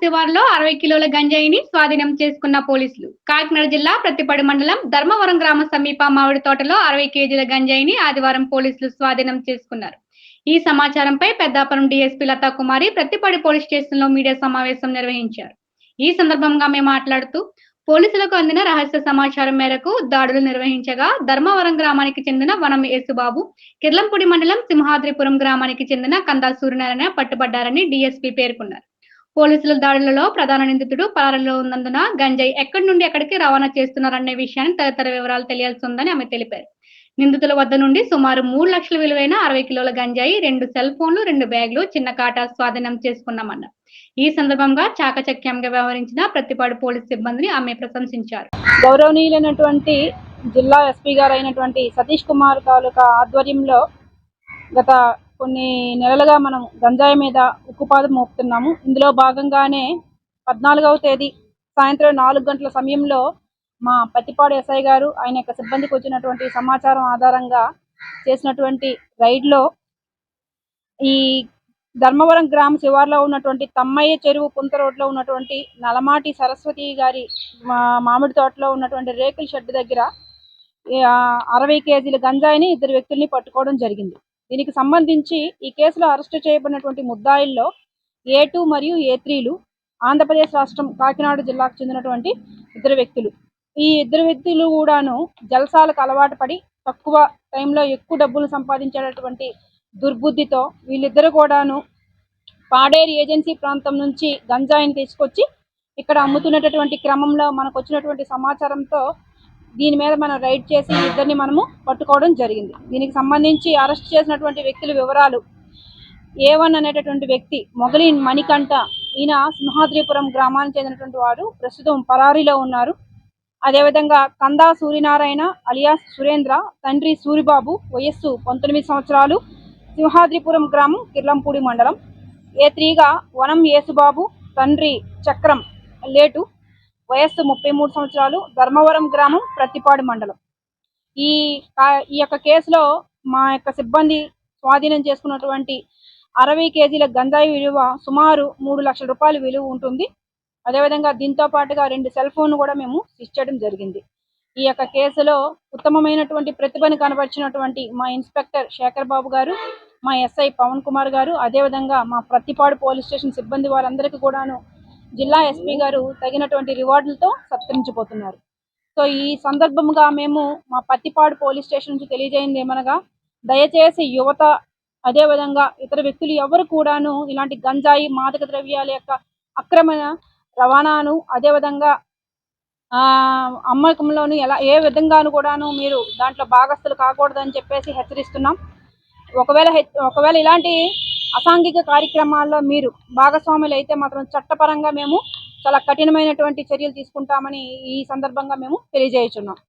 శివారులో అరవై కిలోల గంజాయిని స్వాధీనం చేసుకున్న పోలీసులు. కాకినాడ జిల్లా ప్రతిపడి మండలం ధర్మవరం గ్రామ సమీప మామిడి తోటలో అరవై కేజీల గంజాయిని ఆదివారం పోలీసులు స్వాధీనం చేసుకున్నారు. ఈ సమాచారంపై పెద్దాపురం డీఎస్పీ లతా కుమారి ప్రతిపడి పోలీస్ స్టేషన్లో మీడియా సమావేశం నిర్వహించారు. ఈ సందర్భంగా ఆమె మాట్లాడుతూ పోలీసులకు అందిన రహస్య సమాచారం మేరకు దాడులు నిర్వహించగా ధర్మవరం గ్రామానికి చెందిన వనం యేసుబాబు కిర్లంపూడి మండలం సింహాద్రిపురం గ్రామానికి చెందిన కందా సూర్యనారాయణ పట్టుబడ్డారని డీఎస్పీ పేర్కొన్నారు. పోలీసుల దాడులలో ప్రధాన నిందితుడు పరారీలో ఉన్నందున గంజాయి ఎక్కడి నుండి ఎక్కడికి రవాణా చేస్తున్నారనే విషయాన్ని తదితర వివరాలు తెలియాల్సి ఉందని ఆమె తెలిపారు. నిందితుల వద్ద నుండి సుమారు మూడు లక్షల విలువైన అరవై కిలోల గంజాయి రెండు సెల్ ఫోన్లు రెండు బ్యాగులు చిన్న కాటా స్వాధీనం చేసుకున్నామన్నారు. ఈ సందర్భంగా చాకచక్యంగా వ్యవహరించిన ప్రతిపాడు పోలీస్ సిబ్బందిని ఆమె ప్రశంసించారు. గౌరవనీయులైనటువంటి జిల్లా ఎస్పీ గారు అయినటువంటి సతీష్ కుమార్ తాలూకా ఆధ్వర్యంలో గత కొన్ని నెలలుగా మనం గంజాయి మీద ఉక్కుపాదం మోపుతున్నాము. ఇందులో భాగంగానే పద్నాలుగవ తేదీ సాయంత్రం నాలుగు గంటల సమయంలో మా పత్తిపాడు ఎస్ఐ గారు ఆయన యొక్క సిబ్బందికి వచ్చినటువంటి సమాచారం ఆధారంగా చేసినటువంటి రైడ్లో ఈ ధర్మవరం గ్రామ శివార్లో ఉన్నటువంటి తమ్మయ్య చెరువు పుంత రోడ్లో ఉన్నటువంటి నలమాటి సరస్వతి గారి మా- మామిడి తోటలో ఉన్నటువంటి రేకుల షెడ్ దగ్గర అరవై కేజీల గంజాయిని ఇద్దరు వ్యక్తుల్ని పట్టుకోవడం జరిగింది. దీనికి సంబంధించి ఈ కేసులో అరెస్టు చేయబడినటువంటి ముద్దాయిల్లో ఏ టూ మరియు ఏ త్రీలు ఆంధ్రప్రదేశ్ రాష్ట్రం కాకినాడ జిల్లాకు చెందినటువంటి ఇద్దరు వ్యక్తులు. ఈ ఇద్దరు వ్యక్తులు కూడాను జలసాలకు అలవాటు పడి తక్కువ టైంలో ఎక్కువ డబ్బులు సంపాదించేటటువంటి దుర్బుద్ధితో వీళ్ళిద్దరు కూడాను పాడేరు ఏజెన్సీ ప్రాంతం నుంచి గంజాయిని తీసుకొచ్చి ఇక్కడ అమ్ముతున్నటువంటి క్రమంలో మనకు వచ్చినటువంటి సమాచారంతో దీని మీద మనం రైడ్ చేసి ఇద్దరిని మనము పట్టుకోవడం జరిగింది. దీనికి సంబంధించి అరెస్ట్ చేసినటువంటి వ్యక్తుల వివరాలు. ఏ వన్ అనేటటువంటి వ్యక్తి మొగలి మణికంఠ. ఈయన సింహాద్రిపురం గ్రామానికి చెందినటువంటి వాడు. ప్రస్తుతం పరారీలో ఉన్నారు. అదేవిధంగా కందా సూర్యనారాయణ అలియాస్ సురేంద్ర తండ్రి సూరిబాబు వయస్సు పంతొమ్మిది సంవత్సరాలు సింహాద్రిపురం గ్రామం కిర్లంపూడి మండలం. ఏ త్రీగా వనం యేసుబాబు తండ్రి చక్రం లేటు వయస్సు ముప్పై మూడు సంవత్సరాలు ధర్మవరం గ్రామం ప్రతిపాడు మండలం. ఈ ఈ యొక్క కేసులో మా యొక్క సిబ్బంది స్వాధీనం చేసుకున్నటువంటి అరవై కేజీల గంజాయి విలువ సుమారు మూడు లక్షల రూపాయల విలువ ఉంటుంది. అదేవిధంగా దీంతో పాటుగా రెండు సెల్ ఫోన్ కూడా మేము సీజ్ చేయడం జరిగింది. ఈ యొక్క కేసులో ఉత్తమమైనటువంటి ప్రతిభను కనబరిచినటువంటి మా ఇన్స్పెక్టర్ శేఖర్ బాబు గారు మా ఎస్ఐ పవన్ కుమార్ గారు అదేవిధంగా మా ప్రతిపాడు పోలీస్ స్టేషన్ సిబ్బంది వారందరికీ కూడాను జిల్లా ఎస్పీ గారు తగినటువంటి రివార్డులతో సత్కరించిపోతున్నారు సో ఈ సందర్భంగా మేము మా పత్తిపాడు పోలీస్ స్టేషన్ నుంచి తెలియజేయింది ఏమనగా దయచేసి యువత అదేవిధంగా ఇతర వ్యక్తులు ఎవరు కూడాను ఇలాంటి గంజాయి మాదక ద్రవ్యాల యొక్క అక్రమ రవాణాను అదేవిధంగా ఆ, అమ్మకంలోను ఎలా ఏ విధంగాను కూడాను మీరు దాంట్లో భాగస్థులు కాకూడదని చెప్పేసి హెచ్చరిస్తున్నాం. ఒకవేళ ఒకవేళ ఇలాంటి అసాంఘిక కార్యక్రమాల్లో మీరు భాగస్వాములు అయితే మాత్రం చట్టపరంగా మేము చాలా కఠినమైనటువంటి చర్యలు తీసుకుంటామని ఈ సందర్భంగా మేము తెలియజేయుచున్నాం.